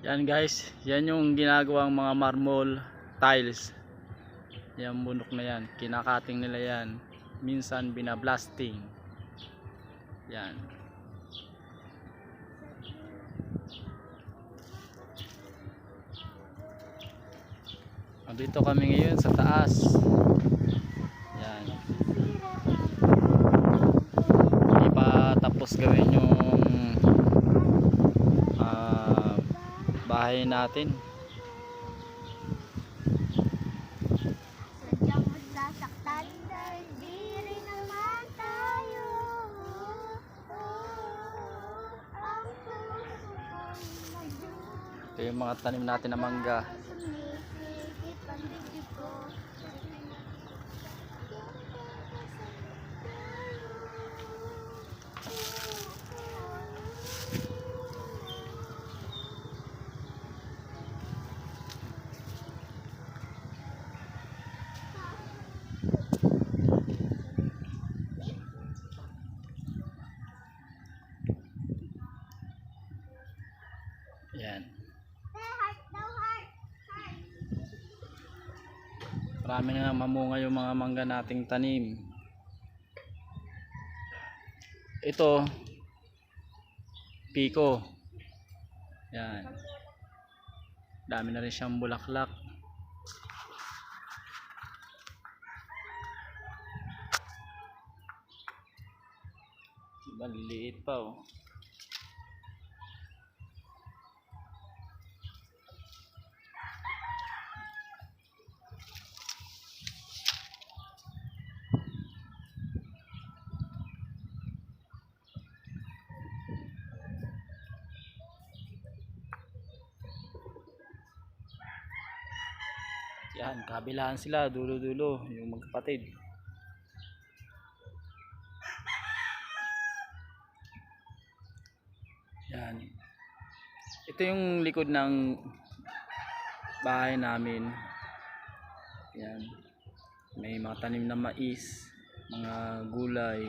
Yan guys, yan yung ginagawang mga marble tiles. Yan bunok na yan, kinakating nila yan. Minsan binablasting. Yan. Andito kami ngayon sa taas. Yan. Hindi pa tapos gawin yung ko'y nagdududa. Ito yung mga tanim natin na mangga. Yan. Heart daw, heart. Heart. Marami na mamunga yung mga mangga nating tanim. Ito, piko. Yan. Dami na rin siyang bulaklak. Diba, liliit pa oh. Yan, kabilaan sila, dulo-dulo, yung magkapatid. Yan. Ito yung likod ng bahay namin. Yan. May mga tanim na mais, mga gulay.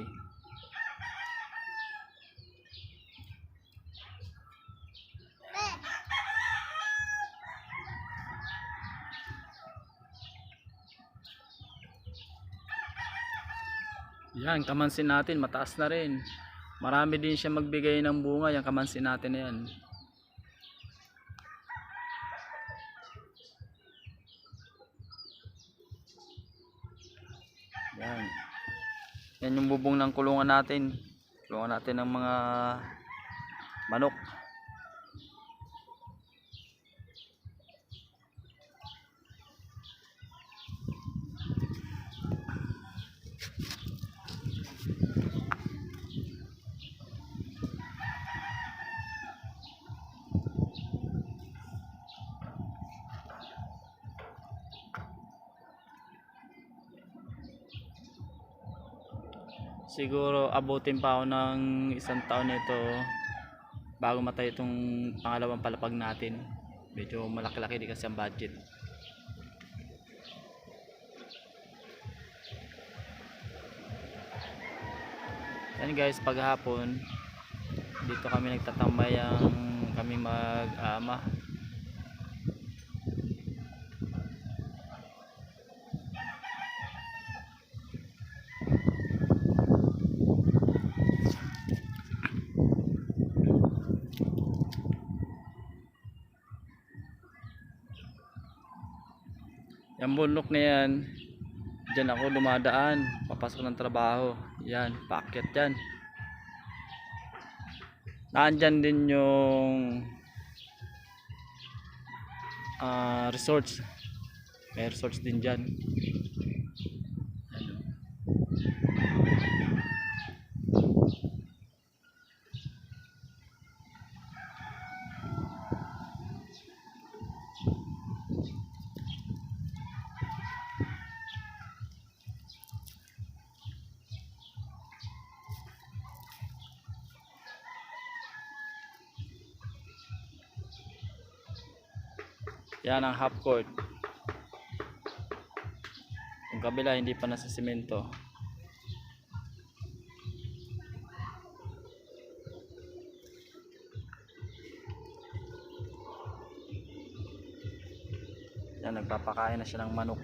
Yan, kamansin natin, mataas na rin. Marami din siya magbigay ng bunga, yung kamansin natin na yan. Yan. Yan yung bubong ng kulungan natin. Kulungan natin ng mga manok. Siguro abutin pa ako ng isang taon nito bago matayo itong pangalawang palapag natin. Medyo malaki-laki din kasi ang budget. Yan guys, paghapon dito kami nagtatambay ang kami mag-ama. Yung bundok na yan, dyan ako dumadaan, papasok ng trabaho. Yan, paakyat yan. Nandyan din yung ah, resorts. May resorts din dyan. Yan ang half court. Yung kabila hindi pa nasa simento. Yan nagpapakain na siya ng manok.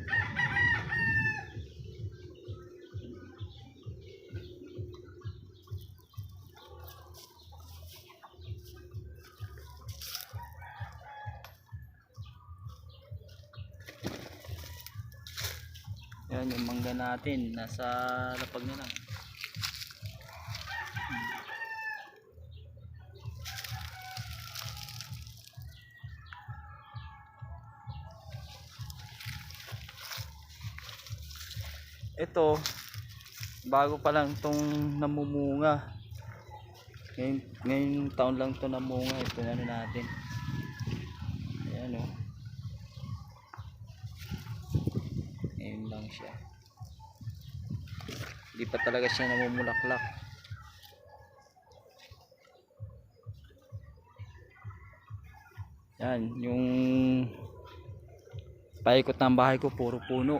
Yan yung mangga natin, nasa lapag na lang. Ito, bago pa lang tong namumunga. Ngayon, ngayong taon lang to namunga. Ito na ano natin. Ayan o. Ngayon lang siya. Hindi pa talaga siya namumulaklak. Yan, yung paikot ng bahay ko puro puno.